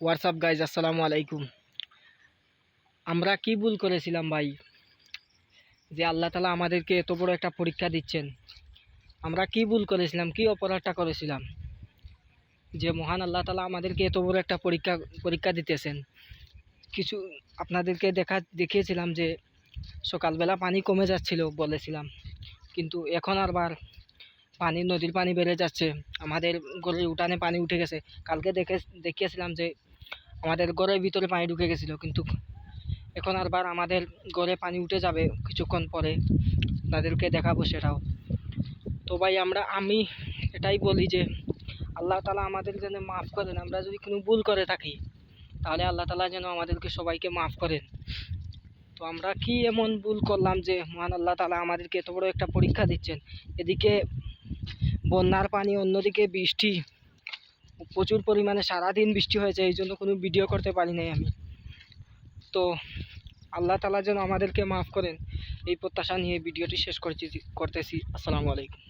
WhatsApp guys আসসালামু আলাইকুম আমরা কি ভুল করেছিলাম ভাই? যে আল্লাহ তালা আমাদেরকে এত বড় একটা পরীক্ষা দিচ্ছেন। আমরা কি ভুল করেছিলাম? কি অপরাধটা করেছিলাম? যে মহান আল্লাহ তালা আমাদেরকে এত বড় একটা পরীক্ষা পরীক্ষা দিতেছেন। কিছু আপনাদেরকে দেখা, দেখিয়েছিলাম যে সকালবেলা পানি কমে যাচ্ছিল বলেছিলাম। কিন্তু এখন আবার পানি, নদীর পানি বেড়ে যাচ্ছে। আমাদের ঘরের উঠানে পানি উঠে গেছে। কালকে দেখে, দেখিয়েছিলাম যে আমাদের ঘরের ভিতরে পানি ঢুকে গেছিল, কিন্তু এখন আবার আমাদের ঘরে পানি উঠে যাবে কিছুক্ষণ পরে। তাদেরকে দেখাবো সেটাও। তো ভাই, আমরা, আমি এটাই বলি যে, আল্লাহ তালা আমাদের যেন মাফ করেন। আমরা যদি কোনো ভুল করে থাকি, তাহলে আল্লাহ তালা যেন আমাদেরকে সবাইকে মাফ করেন। তো আমরা কি এমন ভুল করলাম যে, মহান আল্লাহ তালা আমাদেরকে এত বড় একটা পরীক্ষা দিচ্ছেন? এদিকে বন্যার পানি, অন্যদিকে বৃষ্টি প্রচুর পরিমাণে সারাদিন বৃষ্টি হয়েছে, এই জন্য কোনো ভিডিও করতে পারি নাই আমি। তো আল্লাহ তালা যেন আমাদেরকে মাফ করেন, এই প্রত্যাশা নিয়ে ভিডিওটি শেষ করছি, করতেছি। আসসালামু আলাইকুম।